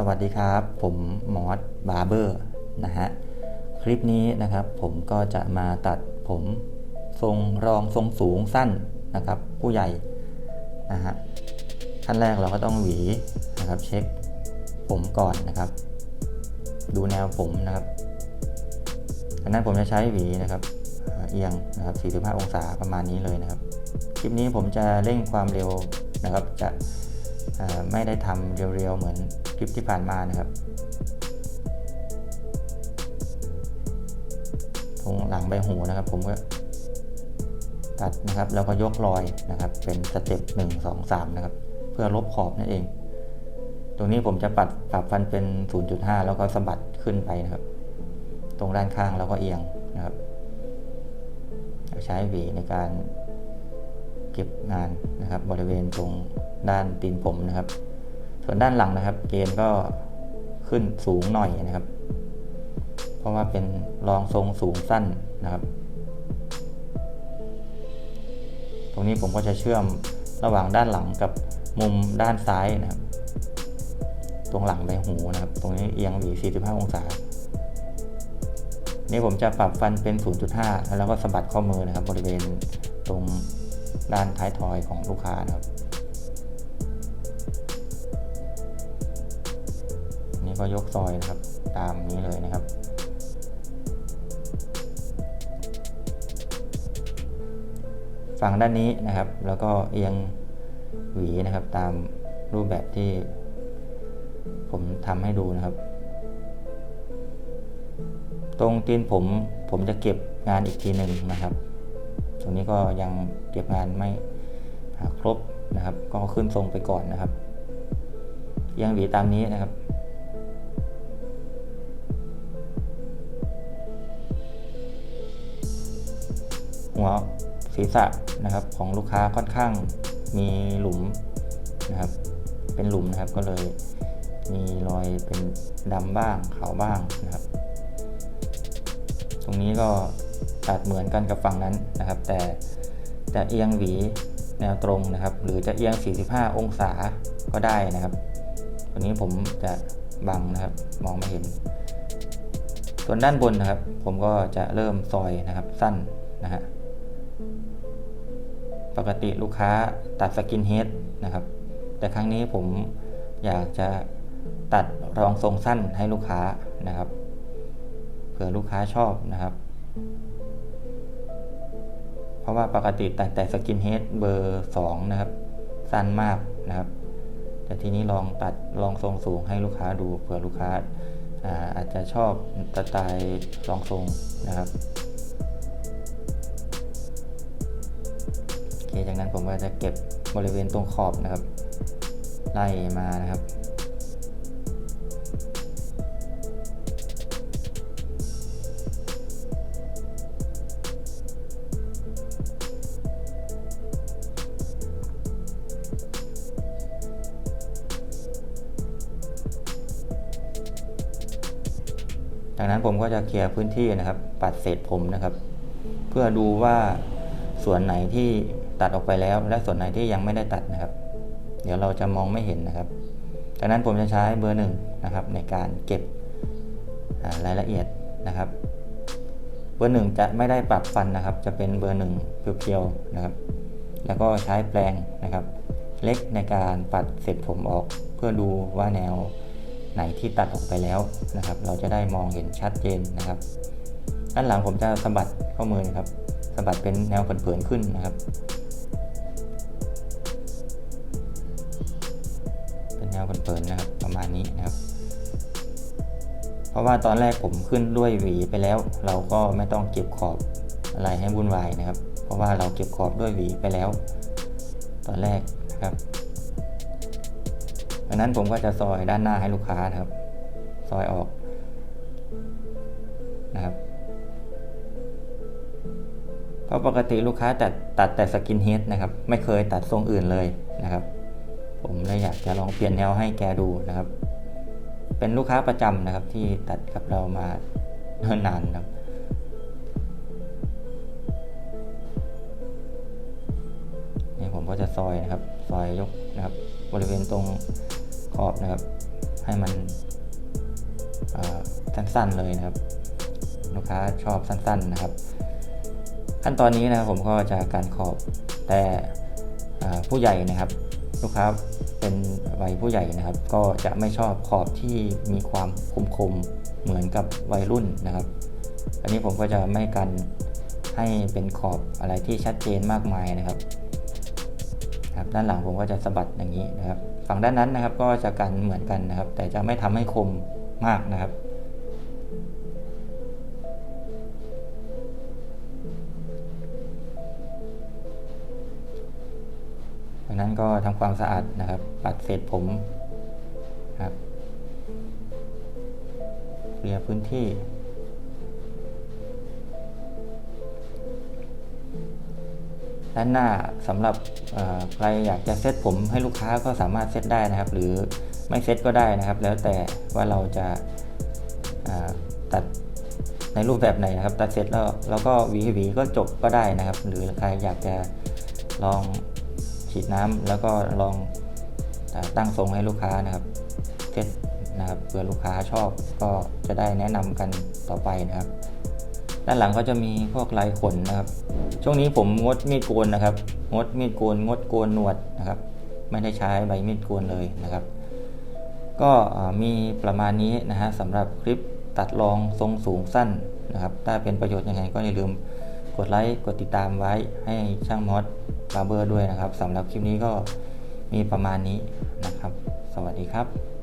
สวัสดีครับ ผมมอสบาร์เบอร์นะฮะคลิปนี้นะครับผมก็จะมาตัดผมทรงรองทรงสูงสั้นนะครับ ผู้ใหญ่นะฮะขั้นแรกเราก็ต้องหวีนะครับเช็คผมก่อนนะครับ ดูแนวผมนะครับดังนั้นผมจะใช้หวีนะครับเอียงนะครับ 45 องศาประมาณนี้เลยนะครับ คลิปนี้ผมจะเร่งความเร็วนะครับ จะไม่ได้ทำเรียวๆเหมือน คลิปที่ผ่านมานะครับตรงหลังใบหูนะครับ ผมก็ตัดนะครับแล้วก็ยกรอยนะครับ เป็นสเต็ป1 2 3นะครับ เพื่อลบขอบนั่นเอง ตรงนี้ผมจะปัดปรับฟันเป็น 0.5 แล้วก็สะบัดขึ้นไปนะครับ ตรงด้านข้างแล้วก็เอียงนะครับใช้หวีในการเก็บงานนะครับ บริเวณตรงด้านตีนผมนะครับ ส่วนด้านหลังนะครับ เกณฑ์ก็ขึ้นสูงหน่อยนะครับ เพราะว่าเป็นรองทรงสูงสั้นนะครับ ตรงนี้ผมก็จะเชื่อมระหว่างด้านหลังกับมุมด้านซ้ายนะครับ ตรงหลังใบหูนะครับ ตรงนี้เอียงหวี45 องศา นี่ผมจะปรับฟันเป็น 0.5 แล้วก็สะบัดข้อมือนะครับ บริเวณตรงด้านท้ายทอยของลูกค้านะครับ ก็ยกซอยนะครับ ตามนี้เลยนะครับ ฝั่งด้านนี้นะครับ แล้วก็เอียงหวีนะครับ ตามรูปแบบที่ผมทำให้ดูนะครับ ตรงตีนผมผมจะเก็บงานอีกทีหนึ่งนะครับ ตรงนี้ก็ยังเก็บงานไม่ครบนะครับ ก็ขึ้นทรงไปก่อนนะครับเอียงหวีตามนี้นะครับ หัวศีรษะนะครับของลูกค้าค่อนข้างมีหลุมนะครับ เป็นหลุมนะครับก็เลยมีรอยเป็นดำบ้างขาวบ้างนะครับ ตรงนี้ก็ตัดเหมือนกันกับฝั่งนั้นนะครับ แต่จะเอียงหวีแนวตรงนะครับ หรือจะเอียง 45 องศาก็ได้นะครับ ตัวนี้ผมจะบังนะครับมองไม่เห็น ส่วนด้านบนนะครับ ผมก็จะเริ่มซอยนะครับสั้นนะฮะ ปกติลูกค้าตัดสกินเฮดนะครับ แต่ครั้งนี้ผมอยากจะตัดรองทรงสั้นให้ลูกค้านะครับ เผื่อลูกค้าชอบนะครับ เพราะว่าปกติตัดแต่สกินเฮดเบอร์2นะครับ สั้นมากนะครับ แต่ทีนี้ลองตัดรองทรงสูงให้ลูกค้าดูเผื่อลูกค้าอาอาจจะชอบสไตล์รองทรงนะครับ จากนั้นผมก็จะเก็บบริเวณตรงขอบนะครับ ไล่มานะครับ จากนั้นผมก็จะเคลียร์พื้นที่นะครับ ปัดเศษผมนะครับ เพื่อดูว่าส่วนไหนที่ ตัดออกไปแล้ว และส่วนไหนที่ยังไม่ได้ตัดนะครับ เดี๋ยวเราจะมองไม่เห็นนะครับจากนั้นผมจะใช้เบอร์หนึ่งนะครับในการเก็บรายละเอียดนะครับ เบอร์หนึ่งจะไม่ได้ปรับฟันนะครับ จะเป็นเบอร์หนึ่งเพียวๆนะครับ แล้วก็ใช้แปรงนะครับ เล็กในการปัดเศษผมออก เพื่อดูว่าแนวไหนที่ตัดออกไปแล้วนะครับ เราจะได้มองเห็นชัดเจนนะครับ ด้านหลังผมจะสะบัดข้อมือนะครับสะบัดเป็นแนวเผินๆขึ้นนะครับ วเผินๆนะครับประมาณนี้นะครับ เพราะว่าตอนแรกผมขึ้นด้วยหวีไปแล้ว เราก็ไม่ต้องเก็บขอบอะไรให้วุ่นวายนะครับ เพราะว่าเราเก็บขอบด้วยหวีไปแล้ว ตอนแรกนะครับดังนั้นผมก็จะซอยด้านหน้าให้ลูกค้านะครับ ซอยออกนะครับเพราะปกติลูกค้าตัดตัดแต่สกินเฮดนะครับ ไม่เคยตัดทรงอื่นเลยนะครับ ผมเลยอยากจะลองเปลี่ยนแนวให้แกดูนะครับ เป็นลูกค้าประจำนะครับที่ตัดกับเรามาเนิ่นนานครับนี่ผมก็จะซอยนะครับ ซอยยกนะครับ บริเวณตรงขอบนะครับ ให้มันสั้นๆเลยนะครับ ลูกค้าชอบสั้น ๆนะครับ ขั้นตอนนี้นะครับผมก็จะการขอบแต่ผู้ใหญ่นะครับ ลูกค้าเป็นวัยผู้ใหญ่นะครับ ก็จะไม่ชอบขอบที่มีความคมๆเหมือนกับวัยรุ่นนะครับ อันนี้ผมก็จะไม่กันให้เป็นขอบอะไรที่ชัดเจนมากมายนะครับครับ ด้านหลังผมก็จะสะบัดอย่างนี้นะครับ ฝั่งด้านนั้นนะครับก็จะกันเหมือนกันนะครับ แต่จะไม่ทำให้คมมากนะครับ นั้นก็ทำความสะอาดนะครับ ปัดเศษผมครับเคลียร์พื้นที่ด้านหน้าสำหรับใครอยากจะเซตผมให้ลูกค้าก็สามารถเซตได้นะครับ หรือไม่เซตก็ได้นะครับ แล้วแต่ว่าเราจะตัดในรูปแบบไหนนะครับ ตัดเสร็จแล้วแล้วก็หวีหวีก็จบก็ได้นะครับ หรือใครอยากจะลอง ฉีดน้ำแล้วก็ลองตั้งทรงให้ลูกค้านะครับเซตนะครับเผื่อลูกค้าชอบก็จะได้แนะนำกันต่อไปนะครับ ด้านหลังก็จะมีพวกลายขนนะครับ ช่วงนี้ผมงดมีดโกนนะครับ งดมีดโกน งดโกนหนวดนะครับ ไม่ได้ใช้ใบมีดโกนเลยนะครับ ก็มีประมาณนี้นะฮะสำหรับคลิปตัดรองทรงสูงสั้นนะครับ ถ้าเป็นประโยชน์ยังไงก็อย่าลืม กดไลค์กดติดตามไว้ให้ช่างมอสบาร์เบอร์ด้วยนะครับสำหรับคลิปนี้ก็มีประมาณนี้นะครับ สวัสดีครับ